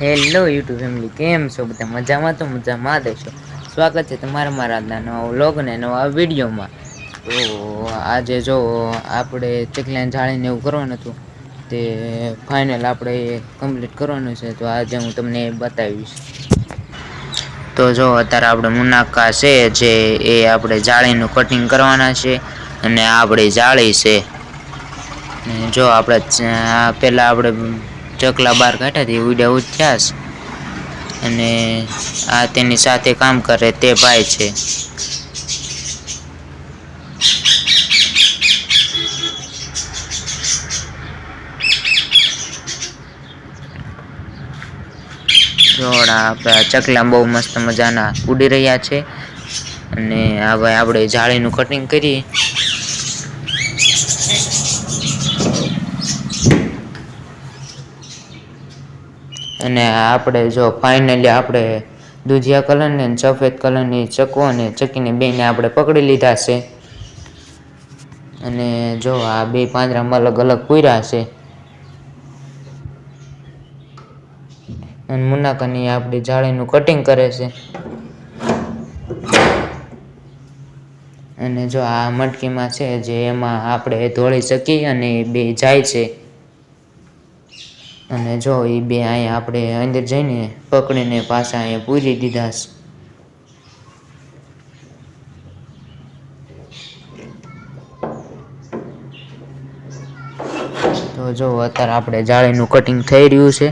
Hello YouTube family કેમ છો બધા? મજામાં તો મજામાં દેશો સ્વાગત છે તમારા મારા નવા વ્લોગ ને નવા વિડીયોમાં. તો આજે જો આપણે ચકલાને જાળીને એવું કરવાનું હતું, તે ફાઇનલ આપણે કમ્પ્લીટ કરવાનું છે, તો આજે હું તમને બતાવીશ. તો જો અત્યારે આપણે મુનાકા છે, જે એ આપણે જાળીનું કટિંગ કરવાના છે, અને આપણી જાળી છે. જો આપણે પહેલાં આપડે ચકલા બાર કાઢા ઉડ્યા ઉઠ્યાસ અને આ તેની સાથે કામ કરે તે ભાઈ છે. જોડા ચકલા બહુ મસ્ત મજાના ઉડી રહ્યા છે. અને હવે આપણે જાળીનું કટિંગ કરી અને આપણે જો ફાઇનલી આપણે દૂધિયા કલરને સફેદ કલરની ચકો અને ચકીને બેને આપણે પકડી લીધા છે. અને જો આ બે પાંજરામાં અલગ અલગ પૂર્યા છે. અને મુનાકાની આપણી જાળીનું કટિંગ કરે છે. અને જો આ મટકીમાં છે જે એમાં આપણે ધોળી શકીએ અને બે જાય છે. અને જો એ બે અહીંયા આપણે અંદર જઈને પકડીને પાછા અહીંયા પૂરી દીધા તો જો અત્યારે આપણે જાળીનું કટિંગ થઈ રહ્યું છે.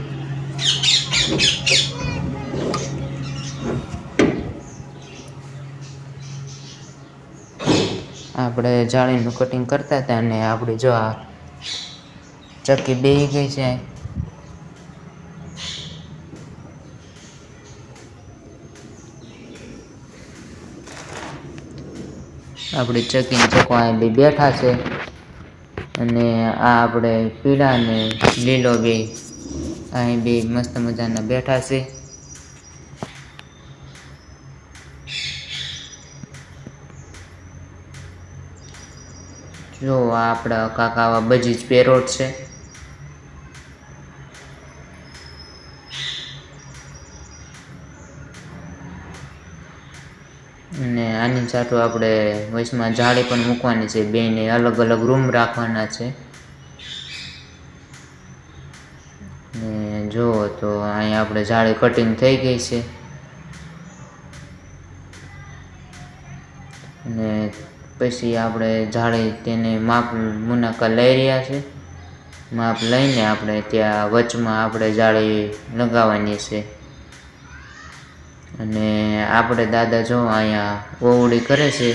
આપણે જાળીનું કટિંગ કરતા હતા અને આપણે જો આ ચક્કી બેહી ગઈ છે. આપણી ચકીન ચકો અહીં બે બેઠા છે. અને આ આપણે પીળા અને લીલો બે અહીં બે મસ્ત મજાના બેઠા છે. જો આપણા કાકા આવા જ પેરોટ છે. અને આની સાથે આપણે વચમાં જાળી પણ મૂકવાની છે. બેને અલગ અલગ રૂમ રાખવાના છે. ને જુઓ તો અહીંયા આપણે જાળી કટિંગ થઈ ગઈ છે. અને પછી આપણે જાળી તેને માપ મુનાકા લઈ રહ્યા છે. માપ લઈને આપણે ત્યાં વચમાં આપણે જાળી લગાવવાની છે. અને આપણે દાદા જો અહીંયા ઓવડી કરે છે,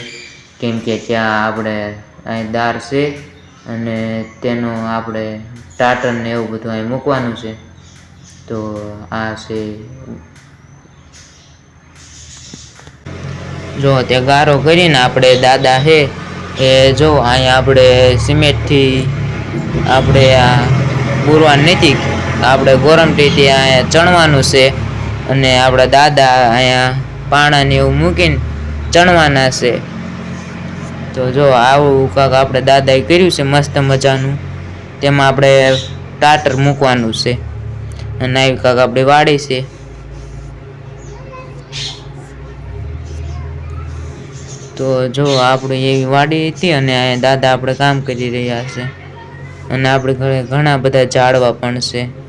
કેમ કે ત્યાં આપણે અહીં દાર છે અને તેનું આપણે ટાટર ને એવું બધું અહીં મૂકવાનું છે. તો આ છે. જો તે ગારો કરીને આપણે દાદા છે એ જો અહીંયા આપણે સિમેન્ટથી આપણે આ પૂરવાનું નથી, આપણે ગોરમટીથી અહીંયા ચણવાનું છે. અને આપણા દાદા અહીંયા પાણાને એવું મૂકીને ચણવાના છે. તો જો આવું કાંક આપણે દાદાએ કર્યું છે મસ્ત મજાનું, તેમાં આપણે ટાટર મૂકવાનું છે. અને આવી કાંક આપણી વાડી છે. તો જો આપણે એવી વાડી હતી અને દાદા આપણે કામ કરી રહ્યા છે. અને આપણે ઘરે ઘણા બધા ઝાડવા પણ છે.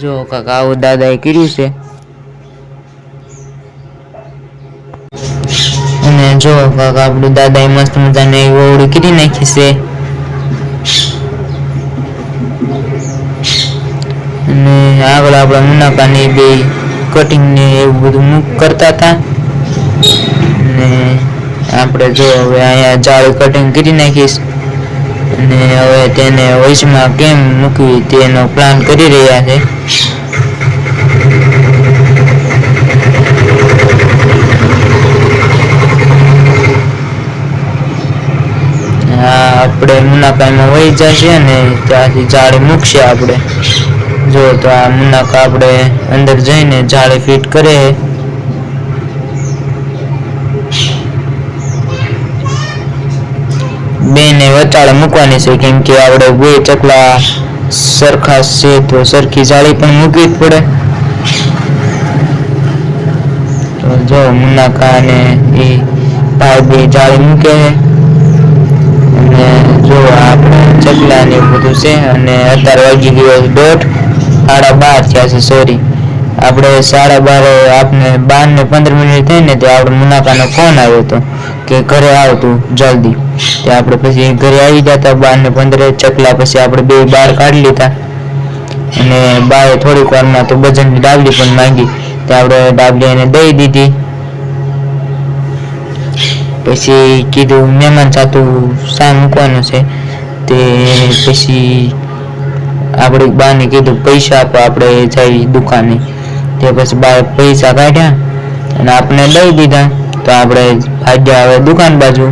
જો કાક, આવું દાદા એ કર્યું છે. અને જો કાક, આપણું દાદા એ મસ્ત મજાને ઓવડી કરી નાખી છે. અને આગળ આપણા મુનાકાની બે કટિંગ ને એવું બધું કરતા હતા. ને આપણે જો હવે અહીંયા જાળ કટિંગ કરી નાખીશ. અને હવે તેને વચમાં કેમ મૂકવી તેનો પ્લાન કરી રહ્યા છે. આપણે મુનાકામાં વહી જશે અને ત્યાંથી જાળી મૂકશે આપણે. જો તો આ મુનાકા આપણે અંદર જઈને જાળી ફિટ કરે. બેને વચાળે મૂકવાની છે, કેમ કે આપણે બે ચકલા સરખા છે તો સરખી જાળી પણ મૂકવી જ પડે. તો જો મુનાકા ને એ ભાઈ બે જાળી મૂકે અને જો આપણે ચકલા ને બધું છે, અને અત્યારે વાગી ગયો દોઢ, સાડા બાર થયા છે સોરી આપણે સાડા બાર આપને બાર ને પંદર મિનિટ થઈ ને તે આપણે મુનાકાનો ફોન આવ્યો હતો. કે ઘરે આવતું જલ્દી. તે આપણે પછી ઘરે આવી જતા બાર ને પંદરે ચકલા પછી આપણે બે બાર કાઢી લીધા. અને બાએ થોડીક વારમાં તો બજનની ડાબલી પણ માંગી. તે આપણે ડાબલી એને દઈ દીધી. પછી કીધું, મહેમાન સાતું શા મૂકવાનું છે? તે પછી આપણે બાને કીધું, પૈસા આપો આપણે જઈ દુકાને. તે પછી બા પૈસા કાઢ્યા અને આપણે દઈ દીધા. તો આપણે ભાગ્યા હવે દુકાન બાજુ.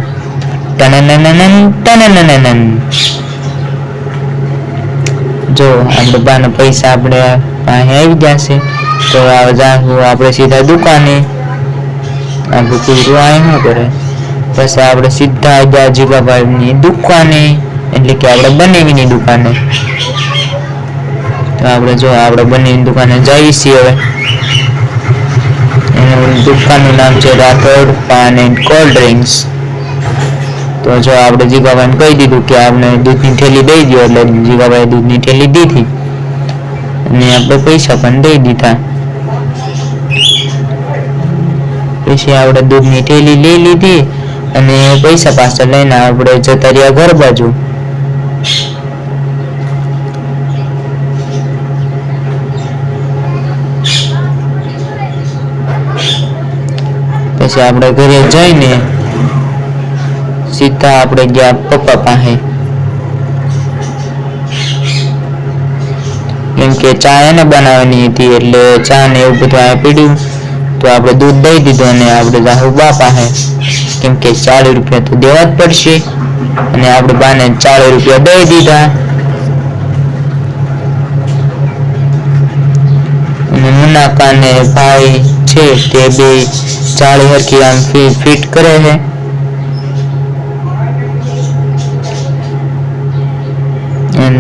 જો, આ ડબ્બાના પૈસા આપણે આવી છે. તો આપણે સીધા દુકાને. આપણે કીધું આ શું કરે? પછી આપણે સીધા ગયા જીગાભાઈની દુકાને, એટલે કે આપણે બનેવીની દુકાને. તો આપણે જો, આપણે બનેવીની દુકાને જઈએ છીએ હવે. દુકાનનું નામ છે Rathod Paan and cold drinks. તો જો આપણે જીગાભાઈને કહી દીધું કે આપણે દૂધની થેલી દઈ દો એટલે જીગાભાઈ દૂધની થેલી દીધી. અને આપણે પૈસા પણ દઈ દીધા. પછી આપણે દૂધની થેલી લઈ લીધી અને પૈસા પાછા લઈને આપણે જતા રહ્યા ઘર બાજુ. પછી આપણે ઘરે જઈને સીધા આપણે ગયા પપ્પા પાસે. કેમ કે ચા એને બનાવવાની હતી એટલે ચા ને એવું બધું આ પીડ્યું. તો આપણે દૂધ દઈ દીધું અને આપણે જાહુ બા પાસે. કેમ કે ચાલીસ રૂપિયા તો દેવા જ પડશે. અને આપણે બાને ચાલીસ રૂપિયા દઈ દીધા. અને મુનાકા ને ભાઈ છે તે બે ચાળી હરખી આમ ફિટ કરે છે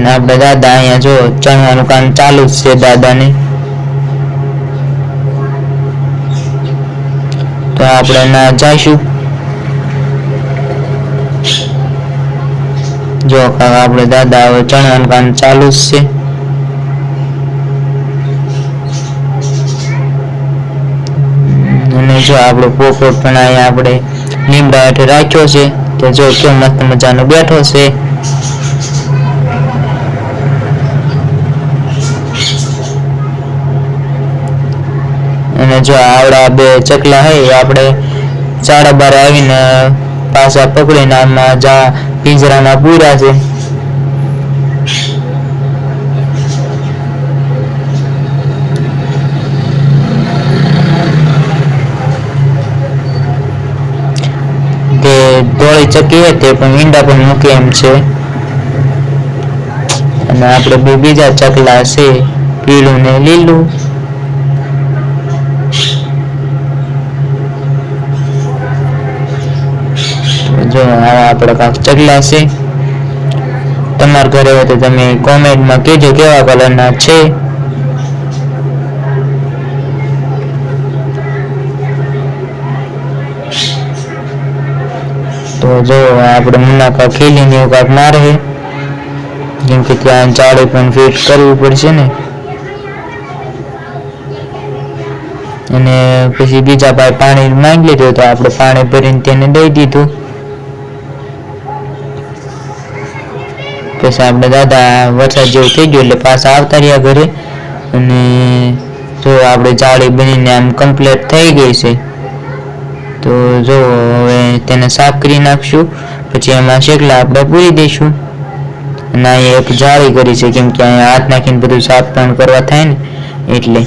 આપણે દાદા અહીંયા જો ચણવાનું કામ ચાલુ જ છે દાદાને તો આપણે ના જઈશું જો કાકા આપણે દાદા હવે ચણવાનું કામ ચાલુ જ છે જો આપણો પોપટ પણ અહીંયા આપણે લીમડા હેઠે રાખ્યો છે, તો જો કેવો મસ્ત મજાનો બેઠો છે. અને જો આવડા બે ચકલા હે, એ આપણે સાડા બાર આવીને પાછા પકડીને આમાં જા પિંજરાના પૂરા છે તે ધોળી ચકી હતી પણ ઈંડા પણ મૂકે એમ છે. અને આપણે બે બીજા ચકલા છે, પીળું ને લીલું. જો આ આપણે કાંક ચકલા છે. તમારા ઘરે હોય તો તમે કોમેન્ટમાં કહેજો કેવા કલરના છે. તો જો આપણે મુનાફા ખેલીને એવું કાંક ના રહે, કેમ કે ત્યાં ચાળે પણ ફિટ કરવું પડશે ને. અને પછી બીજા ભાઈ પાણી માંગી લીધું તો આપણે પાણી ભરીને તેને દઈ દીધું. પછી આપણે દાદા વરસાદ જેવું થઈ ગયું એટલે પાછા આવતા રહ્યા ઘરે. અને જો આપણે જાળી બનીને આમ કમ્પ્લીટ થઈ ગઈ છે, તો જો હવે તેને સાફ કરી નાખશું. પછી એમાં શેકલા આપણે પૂરી દઈશું. અને અહીંયા એક જાળી કરી છે, કેમ કે અહીંયા હાથ નાખીને બધું સાફ પણ કરવા થાય ને, એટલે.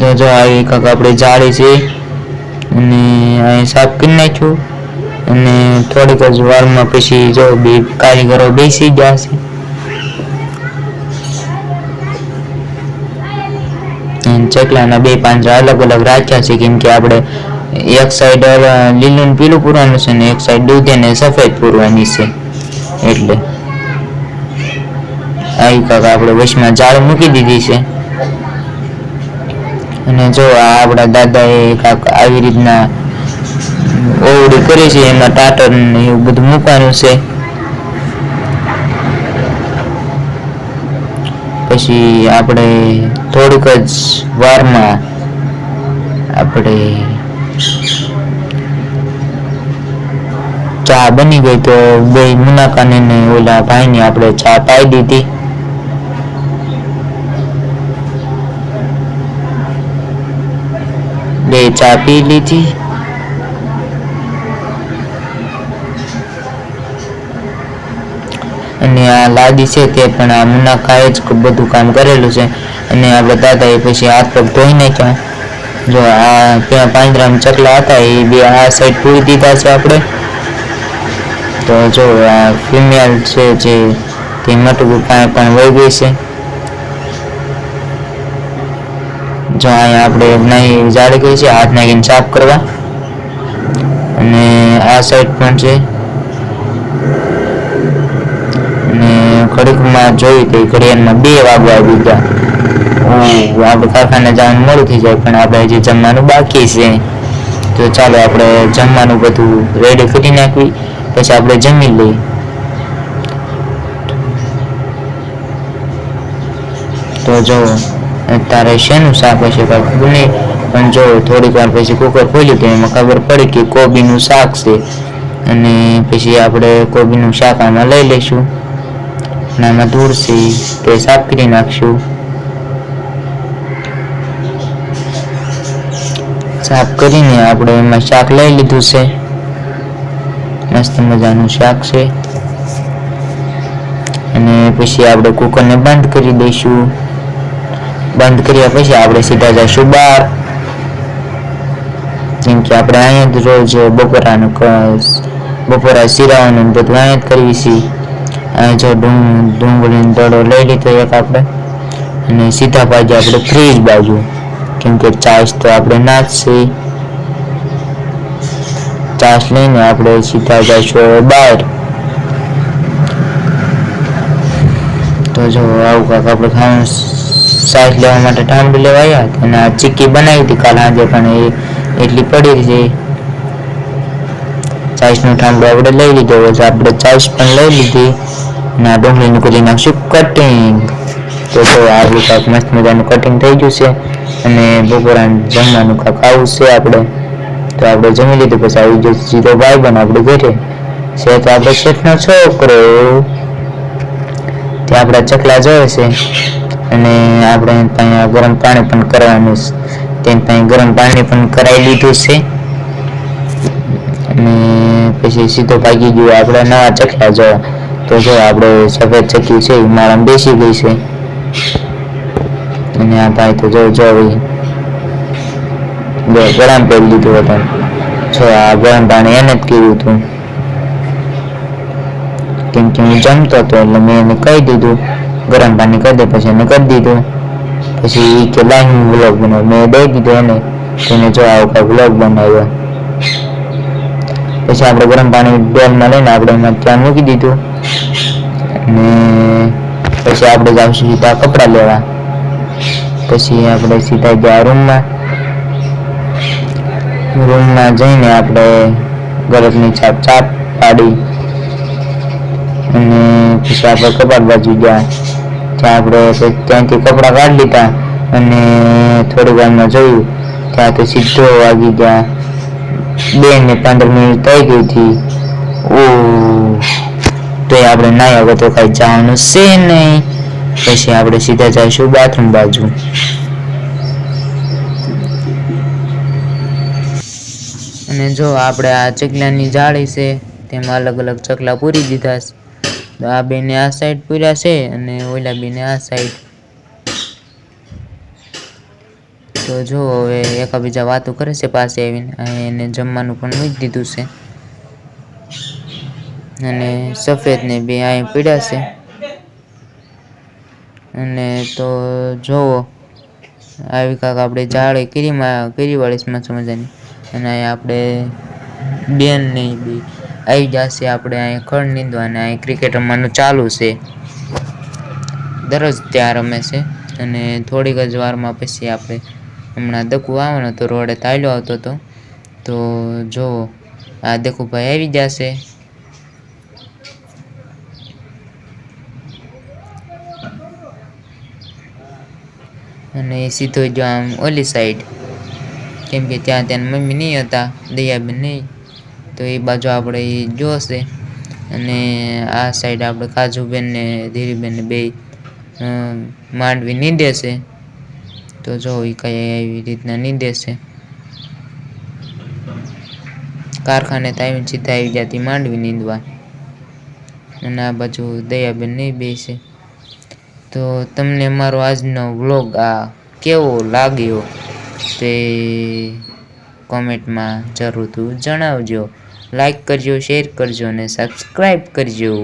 તો જો આવી કાંક આપણે જાળી છે. અને અહીં સાફ કરી નાખ્યું. અને થોડીક જ વારમાં પછી જો બે કારીગરો બેસી ગયા છે. ચકલાના બે પાંજરા અલગ અલગ રાખ્યા છે, કેમ કે આપણે એક સાઈડ લીલું પીલું પૂરવાનું છે ને એક સાઈડ દૂધ અને સફેદ પૂરવાની છે. એટલે આવી કાક આપણે વશમાં જાળ મૂકી દીધી છે. અને જો આ આપણા દાદાએ કાક આવી રીતના ઓવડી કરી છે, એમાં ટાટર ને એવું બધું મૂકવાનું છે. પછી આપણે થોડીક જ વારમાં આપણે ચા બની ગઈ તો બે મુનાકાને ને ઓલા ભાઈને આપણે ચા પાઈ દીધી. બે ચા પી લીધી. અને આ લાદી છે તે પણ આ મુનાકાએ જ બધું કામ કરેલું છે. અને આપણે દાદાએ પછી હાથ પગ ધોઈ નાખ્યા. જો આ ત્યાં પાંજરામ ચકલા હતા, એ બે આ સાઈડ પૂરી દીધા છે આપણે. તો જો આ ફિમેલ છે જે તે મટકું કાંઈ પણ વહી ગઈ છે. જો અહીંયા આપણે નહીં જાળી ગઈ છે, હાથ નાખીને સાફ કરવા. અને આ સાઈડ પણ છે અને ઘડીકમાં જોયું તો ઘડિયાળમાં બે વાગવા ઓહ, આપણે કારખાને જવાનું મોડું થઈ જાય પણ આપણે હજી જમવાનું બાકી છે. તો ચાલો આપણે જમવાનું બધું રેડી કરી નાખવી પછી આપણે જમી લઈએ. તો જો તારે શેનું શાક હશે કાંઈ ખબર નહીં પણ જો થોડીક વાર પછી કુકર ખોલ્યું તો એમાં ખબર પડી કે કોબીનું શાક છે. અને પછી આપણે કોબીનું શાક આમાં લઈ લઈશું. આમાં ધૂળ તે સાફ કરી નાખશું સાફ કરીને આપણે એમાં શાક લઈ લીધું છે મસ્ત મજાનું શાક છે અને પછી આપણે કુકરને બંધ કરી દઈશું બંધ કર્યા પછી આપણે સીધા જઈશું બહાર જેમ કે આપણે અહીંયા જ રોજ બપોરાનું બપોરા શિરાઓનું બધું અહીંયા જ કરવી છીએ જો ડુંગ, ડુંગળીનો દડો લઈ લીધો એક આપણે. અને સીધા બાજુ આપણે ફ્રીજ બાજુ. કેમ કે ચાર્જ તો આપણે ના જ છે. લઈને આપણે સીધા જઈશું બહાર. તો જો આવું કાંક આપણે ખાવાનું સાઈઝ લેવા માટે ટાંબડી લેવા આવ્યા અને આ ચીક્કી બનાવી હતી કાલ સાંજે, પણ એ એટલી પડી છે. ચાઈસનું ઠાંબડું આપણે લઈ લીધો. પછી આપણે ચાઈસ પણ લઈ લીધી. આ ડુંગળીનું કરી નાખશું કટિંગ તો તો આપણું કાંક મસ્ત મજાનું કટિંગ થઈ ગયું છે. અને બપોરા જમવાનું કાંક આવું આપણે તો આપણે જમી લીધું, પછી આવી ગયો સીધો ભાઈ બન આપણે ઘરે તો આપણે શેઠનો છોકરો. તે આપણા ચકલા જોવે છે. અને આપણે ત્યાં ગરમ પાણી પણ કરવાનું છે. તેની ત્યાં ગરમ પાણી પણ કરાવી લીધું છે. અને પછી સીધો ભાગી ગયો આપણે નવા ચકલા જો તો જો આપણે સફેદ ચક્યું છે મારામાં બેસી ગઈ છે. અને આ ભાઈ તો જો જો બે ગરમ કરી લીધું હતું. જો આ ગરમ પાણી એને જ કર્યું હતું. કેમ કે હું જમતો હતો, એટલે મેં એને કહી દીધું. ગરમ પાણી કરી દે, પછી એને કરી દીધું. પછી એ કે લાઈન વ્લોગ બનાવ. મેં દઈ દીધો એને. તેને જો આવો ઉપર વ્લોગ બનાવ્યો. પછી આપણે ગરમ પાણી ડોલમાં લઈને આપણે એમાં ત્યાં મૂકી દીધું. અને પછી આપણે જાવશું સીધા કપડાં લેવા. પછી આપણે સીધા ગયા રૂમમાં. રૂમમાં જઈને આપણે ગરબની છાપ છાપ પાડી. અને પછી આપણે કપાટ બાજુ ગયા. ત્યાં આપણે ત્યાંથી કપડાં કાઢી લીધા અને થોડી વારમાં જોયું. ત્યાં તો સીધો વાગી ગયા. બે ને પંદર મિનિટ થઈ ગઈ હતી. ઓ તો એ આપણે નાહ્યા આવે તો કાંઈ જવાનું છે નહીં. પછી આપણે સીધા જઈશું બાથરૂમ બાજુ. અને જો આપણે આ ચકલાની જાળી છે, તેમાં અલગ અલગ ચકલા પૂરી દીધા છે. તો આ બેને આ સાઈડ પૂર્યા છે અને ઓલા બેને આ સાઈડ તો જો હવે એકાબીજા વાતો કરે છે પાસે આવીને એને જમવાનું પણ મૂકી દીધું છે. અને સફેદ ને બે અહીં પીડ્યા છે. અને તો જોવો, આવી કાંક આપણે જાળે કીરીમાં કીરી વાળી મસ્ત મજાની અને અહીંયા આપણે બેનની બી આવી જશે આપણે અહીં ખડ નીંદવા અને અહીં ક્રિકેટ રમવાનું ચાલુ છે. દરરોજ ત્યાં રમે છે. અને થોડીક જ વારમાં પછી આપણે હમણાં દકુ આવવાનો તો રોડે તાલ્યો આવતો હતો. તો જુઓ આ દકુભાઈ આવી જશે. અને સીધો જો આમ ઓલી સાઈડ કેમ કે ત્યાં ત્યાં મમ્મી નહીં હતા, દયાબેન નહીં. તો એ બાજુ આપણે જોશે. અને આ સાઈડ આપણે કાજુબેન ને ધીરીબેન બે માંડવી નીંદે છે તો જો એ કઈ એવી રીતના નીંદે છે કારખાને તો આવીને સીધા આવી જતી માંડવી નીંદવા. અને આ બાજુ દયાબેન નહીં બેસે. તો તમને મારો આજનો વ્લોગ આ કેવો લાગ્યો તે કોમેન્ટમાં જરૂરથી જણાવજો. લાઈક કરજો શેર કરજો અને સબસ્ક્રાઈબ કરજો.